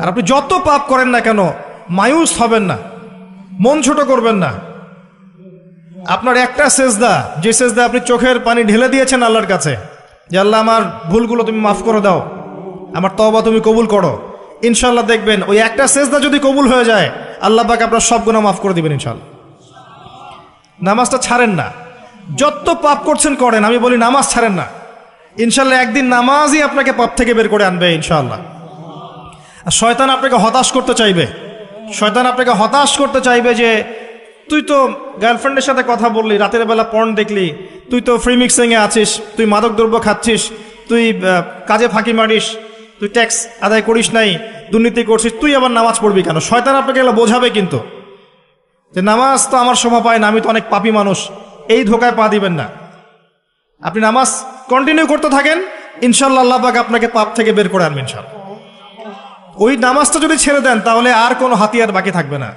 আর আপনি যত পাপ করেন না কেন, মায়ুস হবেন না, মন ছোট করবেন না। আপনার একটা সেজদা, যে সেজদা আপনি চোখের পানি ঢেলে দিয়েছেন আল্লাহর কাছে, যে আল্লাহ আমার ভুলগুলো তুমি মাফ করে দাও, আমার তবা তুমি কবুল করো। ইনশাল্লাহ দেখবেন, ওই একটা সেজদা যদি কবুল হয়ে যায়, আল্লাহ পাকে আপনার সব গুণা মাফ করে দিবেন ইনশাল্লাহ নামাজটা ছাড়েন না। যত পাপ করছেন করেন, আমি বলি নামাজ ছাড়েন না। ইনশাল্লাহ একদিন নামাজই আপনাকে পাপ থেকে বের করে আনবে ইনশাল্লাহ আর শয়তান আপনাকে হতাশ করতে চাইবে। শয়তান আপনাকে হতাশ করতে চাইবে যে, তুই তো গার্লফ্রেন্ডের সাথে কথা বললি, রাতের বেলা পর্ন দেখলি, তুই তো ফ্রি মিক্সিংয়ে আছিস, তুই মাদক দ্রব্য খাচ্ছিস, তুই কাজে ফাঁকি মারিস, তুই ট্যাক্স আদায় করিস নাই, দুর্নীতি করছিস, তুই আবার নামাজ পড়বি কেন? শয়তান আপনাকে এগুলো বোঝাবে কিন্তু। যে নামাজ তো আমার শোভা পায় না, আমি তো অনেক পাপী মানুষ, এই ধোকায় পা দিবেন না। আপনি নামাজ কন্টিনিউ করতে থাকেন ইনশাল্লাহ আল্লাহ আপনাকে পাপ থেকে বের করে আনবেন ইনশাল্লাহ ওই নামাজটা যদি ছেড়ে দেন, তাহলে আর কোনো হাতিয়ার বাকি থাকবে না।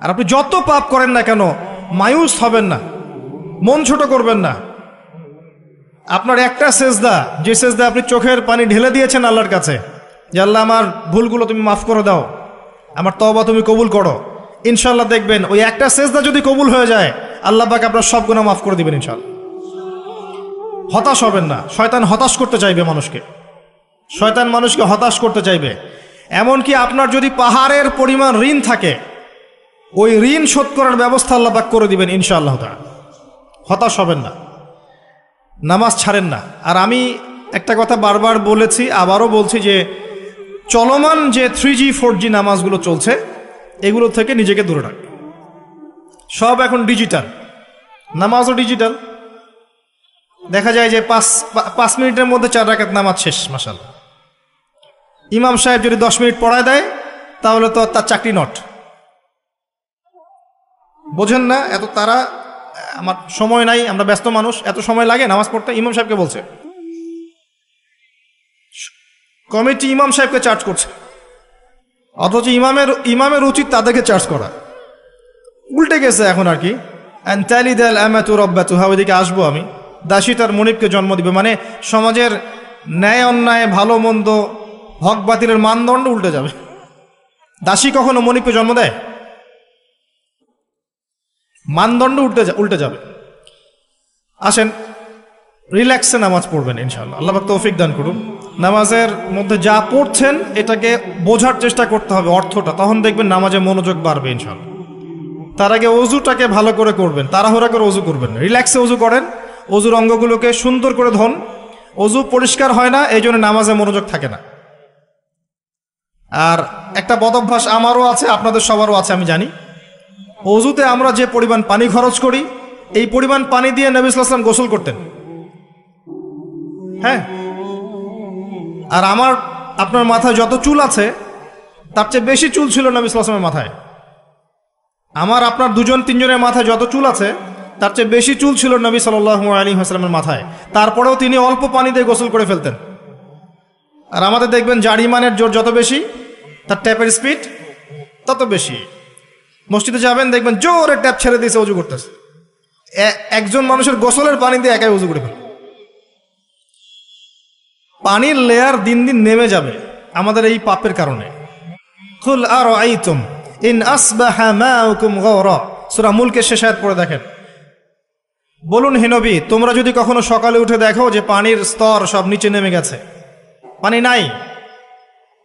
আর আপনি যত পাপ করেন না কেন, মায়ুস হবেন না, মন ছোট করবেন না। আপনার একটা সেজদা, যে সেজদা আপনি চোখের পানি ঢেলে দিয়েছেন আল্লাহর কাছে, যে আল্লাহ, আমার ভুলগুলো তুমি মাফ করে দাও, আমার তবা তুমি কবুল করো। ইনশাল্লাহ দেখবেন, ওই একটা সেজদা যদি কবুল হয়ে যায়, আল্লাহ পাকে আপনার সব গুণা মাফ করে দিবেন ইনশাল্লাহ হতাশ হবেন না, শয়তান হতাশ করতে চাইবে মানুষকে। শয়তান মানুষকে হতাশ করতে চাইবে। এমনকি আপনার যদি পাহাড়ের পরিমাণ ঋণ থাকে, ওই ঋণ শোধ করার ব্যবস্থা আল্লাপাক করে দিবেন ইনশাআল্লাহ তাআলা। হতাশ হবেন না। নামাজ ছাড়েন না। আর আমি একটা কথা বারবার বলেছি, আবারও বলছি যে চলমান যে থ্রি জি ফোর জি নামাজগুলো চলছে, এগুলো থেকে নিজেকে দূরে রাখবে সব এখন ডিজিটাল নামাজও ডিজিটাল দেখা যায় যে পাঁচ পাঁচ মিনিটের মধ্যে চার রাকাত নামাজ শেষ মাসাল ইমাম সাহেব যদি দশ মিনিট পড়ায় দেয়, তাহলে তো তার চাকরি নট। বোঝেন না, এত তারা, আমার সময় নাই, আমরা ব্যস্ত মানুষ, এত সময় লাগে, নামাজ পড়তে ইমাম সাহেবকে বলছে। কমিটি ইমাম সাহেবকে চার্জ করছে। অথচ ইমামের ইমামের উচিত তাদেরকে চার্জ করা। উল্টে গেছে এখন আর কি। অব্যাতুহা ওইদিকে আসব আমি। দাসী তার মনিবকে জন্ম দিবে। মানে সমাজের ন্যায় অন্যায় ভালো মন্দ হক বাতিলের মানদণ্ড উল্টে যাবে। দাসী কখনো মনিবকে জন্ম দেয়? মানদণ্ড উল্টে উল্টে যাবে। আসেন, রিল্যাক্সে নামাজ পড়বেন ইনশাল্লাহ আল্লাহ তৌফিক দান করুন। নামাজের মধ্যে যা পড়ছেন, এটাকে বোঝার চেষ্টা করতে হবে অর্থটা। তখন দেখবেন নামাজে মনোযোগ বাড়বে ইনশাল্লাহ তার আগে অজুটাকে ভালো করে করবেন। তাড়াহুড়া করে অজু করবেন রিল্যাক্সে অজু করেন। অজুর অঙ্গগুলোকে সুন্দর করে ধন। অজু পরিষ্কার হয় না এই জন্য নামাজে মনোযোগ থাকে না। আর একটা বদভ্যাস আমারও আছে, আপনাদের সবারও আছে, আমি জানি। অজুতে আমরা যে পরিমাণ পানি খরচ করি, এই পরিমাণ পানি দিয়ে নবী গোসল করতেন। হ্যাঁ? আর আমার, আপনার মাথায় যত চুল আছে, তার চেয়ে বেশি চুল ছিল নবী মাথায়। আমার, আপনার দুজন, তিনজনের মাথায় যত চুল আছে, তার চেয়ে বেশি চুল ছিল নবী সাল আলী হাসলামের মাথায়। তারপরেও তিনি অল্প পানি দিয়ে গোসল করে ফেলতেন। আর আমাদের দেখবেন জারিমানের জোর যত বেশি তার ট্যাপের স্পিড তত বেশি। মসজিদে যাবেন, দেখবেন জোরে ট্যাপ ছেড়ে দিয়েছে, উজু করতেছে। একজন মানুষের গোসলের পানি দিয়ে একাই উজু করে পানির লেয়ার দিন দিন নেমে যাবে আমাদের এই পাপের কারণে। কুল আর আইতুম ইন আসবাহা মাউকুম শেষ আয়াত পড়ে দেখেন। বলুন, হে নবী, তোমরা যদি কখনো সকালে উঠে দেখো যে পানির স্তর সব নিচে নেমে গেছে। পানি নাই।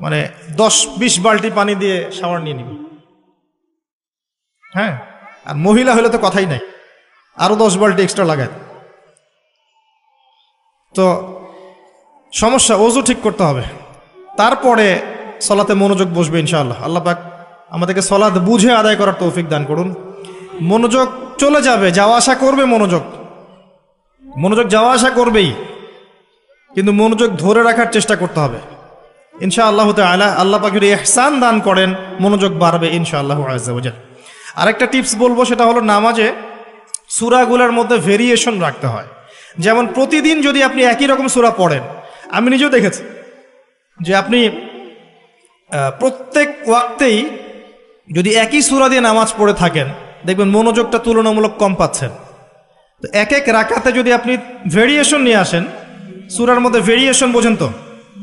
মানে দশ, বিশ বালতি পানি দিয়ে শাওয়ার নিয়ে নিবি। হ্যাঁ? আর মহিলা হলে তো কথাই নাই। আরও দশ বালতি এক্সট্রা লাগায় তো সমস্যা, ওজু ঠিক করতে হবে। তারপরে সলাতে মনোযোগ বসবে ইনশাআল্লাহ। আল্লাহ পাক আমাদেরকে সলাদ বুঝে আদায় করার তৌফিক দান করুন। মনোযোগ চলে যাবে, যাওয়া আসা করবে মনোযোগ। মনোযোগ যাওয়া আসা করবেই। কিন্তু মনোযোগ ধরে রাখার চেষ্টা করতে হবে। ইনশা আল্লাহ তালা আল্লাহ পাক যদি এহসান দান করেন, মনোযোগ বাড়বে ইনশা আল্লাহ আজাল আরেকটা টিপস বলব, সেটা হলো নামাজে সুরাগুলোর মধ্যে ভেরিয়েশন রাখতে হয়। যেমন প্রতিদিন যদি আপনি একই রকম সুরা পড়েন, আমি নিজেও দেখেছি যে আপনি প্রত্যেক ওয়াক্তেই যদি একই সুরা দিয়ে নামাজ পড়ে থাকেন, দেখবেন মনোযোগটা তুলনামূলক কম পাচ্ছেন। তো এক এক রাকাতে যদি আপনি ভেরিয়েশন নিয়ে আসেন, সুরার মধ্যে ভেরিয়েশন বোঝেন তো?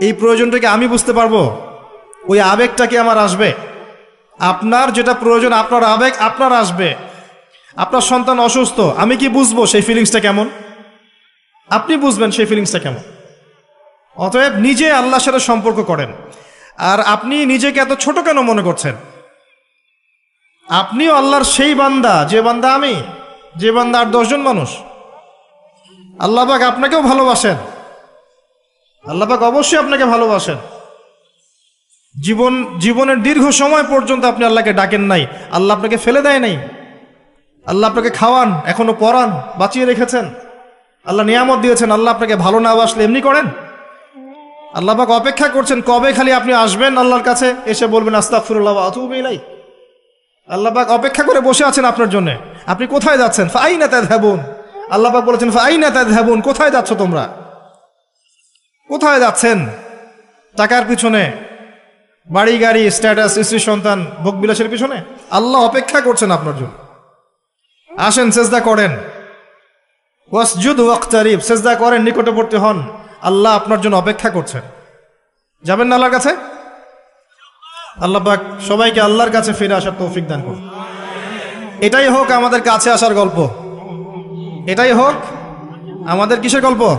এই প্রয়োজনটাকে আমি বুঝতে পারব। ওই আবেগটা কি আমার আসবে? আপনার যেটা প্রয়োজন, আপনার আবেগ, আপনার আসবে। আপনার সন্তান অসুস্থ, আমি কি বুঝব সেই ফিলিংসটা কেমন? আপনি বুঝবেন সেই ফিলিংসটা কেমন। অতএব নিজে আল্লাহর সাথে সম্পর্ক করেন। আর আপনি নিজেকে এত ছোট কেন মনে করছেন? আপনিও আল্লাহর সেই বান্দা, যে বান্দা আমি, যে বান্দা আর দশজন মানুষ। আল্লাহবাক আপনাকেও ভালোবাসেন। আল্লাহবাক অবশ্যই আপনাকে ভালোবাসেন। জীবন, জীবনের দীর্ঘ সময় পর্যন্ত আপনি আল্লাহকে ডাকেন নাই। আল্লাহ আপনাকে ফেলে দেয় নাই। আল্লাহ আপনাকে খাওয়ান, এখনও পরান, বাঁচিয়ে রেখেছেন। আল্লাহ নিয়ামত দিয়েছেন, আল্লাহ আপনাকে ভালো না বাসলে এমনি করেন। আল্লাহ পাক অপেক্ষা করছেন, কবে খালি আপনি আসবেন আল্লাহর কাছে? এসে বলবেন আস্তাফুরুল্লাহ আতুবিলাই আল্লাহ পাক অপেক্ষা করে বসে আছেন আপনার জন্য। আপনি কোথায় যাচ্ছেন? ফাই না তাই ধ্যাবুন আল্লাহ পাক বলেছেন ফাই না তাই ধ্যাবুন কোথায় যাচ্ছ তোমরা? কোথায় যাচ্ছেন? টাকার পিছনে। বাড়ি, গাড়ি স্ট্যাটাস স্ত্রী, সন্তান, ভোগ বিলাসের পিছনে? আল্লাহ অপেক্ষা করছেন আপনার জন্য। আসেন, সেজদা করেন। ওয়াসজুদ ওয়াক্তারিব, সেজদা করেন, নিকটবর্তী হন। আল্লাহ আপনার জন্য অপেক্ষা করছেন। যাবেন না আল্লাহর কাছে? আল্লাহ পাক সবাইকে আল্লাহর কাছে ফিরে আসার তৌফিক দান করুন। এটাই হোক আমাদের কাছে আসার গল্প। এটাই হোক আমাদের কিসের গল্প?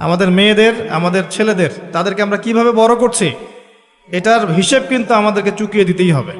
আমাদের মেয়েদের, আমাদের ছেলেদের, তাদেরকে আমরা কীভাবে বড় করছি, এটার হিসেব কিন্তু আমাদেরকে চুকিয়ে দিতেই হবে।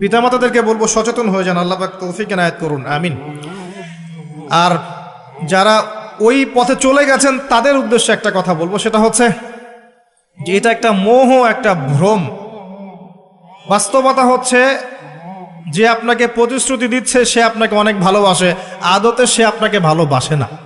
পিতামাতাদেরকে বলব, সচেতন হয়ে যান, আল্লাহ তৌফিক এনায়েত করুন, আমিন। আর যারা ওই পথে চলে গেছেন, তাদের উদ্দেশ্যে একটা কথা বলব, সেটা হচ্ছে যে এটা একটা মোহ, একটা ভ্রম। বাস্তবতা হচ্ছে যে আপনাকে প্রতিশ্রুতি দিচ্ছে, সে আপনাকে অনেক ভালোবাসে, আদতে সে আপনাকে ভালোবাসে না।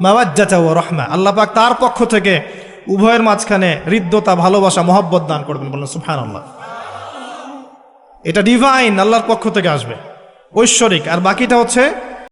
মাওয়াজ্জাতা ও রাহমা। আল্লাহ পাক তার পক্ষ থেকে উভয়ের মাঝখানে হৃদ্যতা, ভালোবাসা, মহব্বত দান করবেন। বললেন সুবহানাল্লাহ। এটা ডিভাইন আল্লাহর পক্ষ থেকে আসবে। ঐশ্বরিক। আর বাকিটা হচ্ছে